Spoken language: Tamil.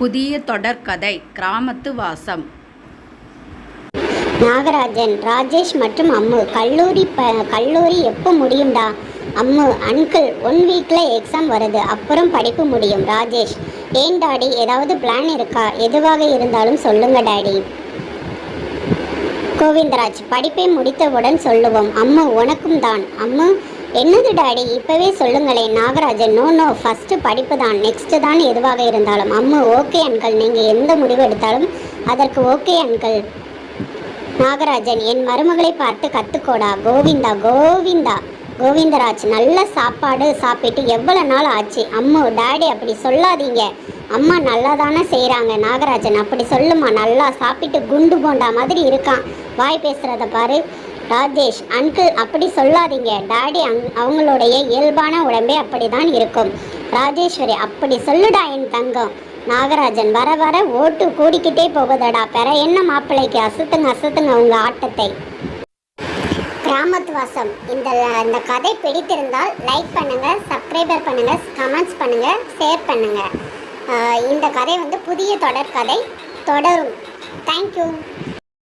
புதிய தொடர்கதை கிராமத்து வாசம். நாகராஜன் ராஜேஷ் மற்றும் அம்மு கல்லூரி ப கல்லூரி எப்போ முடியும்டா? அம்மு அங்கிள் ஒன் வீக்கில் எக்ஸாம் வருது அப்புறம் படிப்பு முடியும். ராஜேஷ் ஏன் டாடி ஏதாவது பிளான் இருக்கா? எதுவாக இருந்தாலும் சொல்லுங்க டாடி. கோவிந்தராஜ் படிப்பை முடித்தவுடன் சொல்லுவோம். அம்மு உனக்கும் தான். அம்மு என்னது டாடி? இப்போவே சொல்லுங்களேன் நாகராஜன் நோ நோ ஃபஸ்ட்டு படிப்பு தான் நெக்ஸ்ட்டு தான் எதுவாக இருந்தாலும். அம்மு ஓகே அங்கிள் நீங்கள் எந்த முடிவு எடுத்தாலும் அதற்கு ஓகே அங்கிள் நாகராஜன் என் மருமகளை பார்த்து கற்றுக்கோடா கோவிந்தா கோவிந்தா. கோவிந்தராஜ் நல்ல சாப்பாடு சாப்பிட்டு எவ்வளோ நாள் ஆச்சு? அம்மு டாடி அப்படி சொல்லாதீங்க. அம்மா நல்லா தானே செய்கிறாங்க நாகராஜன் அப்படி சொல்லுமா? நல்லா சாப்பிட்டு குண்டு போண்டா மாதிரி இருக்கான். வாய் பேசுகிறத பாரு. ராஜேஷ் அங்கிள் அப்படி சொல்லாதீங்க. டாடி அங் அவங்களுடைய இயல்பான உடம்பே அப்படிதான் இருக்கும். ராஜேஸ்வரி அப்படி சொல்லுடா என் தங்கம். நாகராஜன் வர வர ஓட்டு கூடிக்கிட்டே போகுதடா. பெற என்ன மாப்பிள்ளைக்கு அசத்துங்க அசத்துங்க உங்கள் ஆட்டத்தை? கிராமத்து வாசம் இந்த இந்த கதை பிடித்திருந்தால் லைக் பண்ணுங்கள் சப்ஸ்கிரைபர் பண்ணுங்கள் கமெண்ட்ஸ் பண்ணுங்கள் ஷேர் பண்ணுங்கள் இந்த கதை வந்து புதிய தொடர் கதை. தொடரும். தேங்க்யூ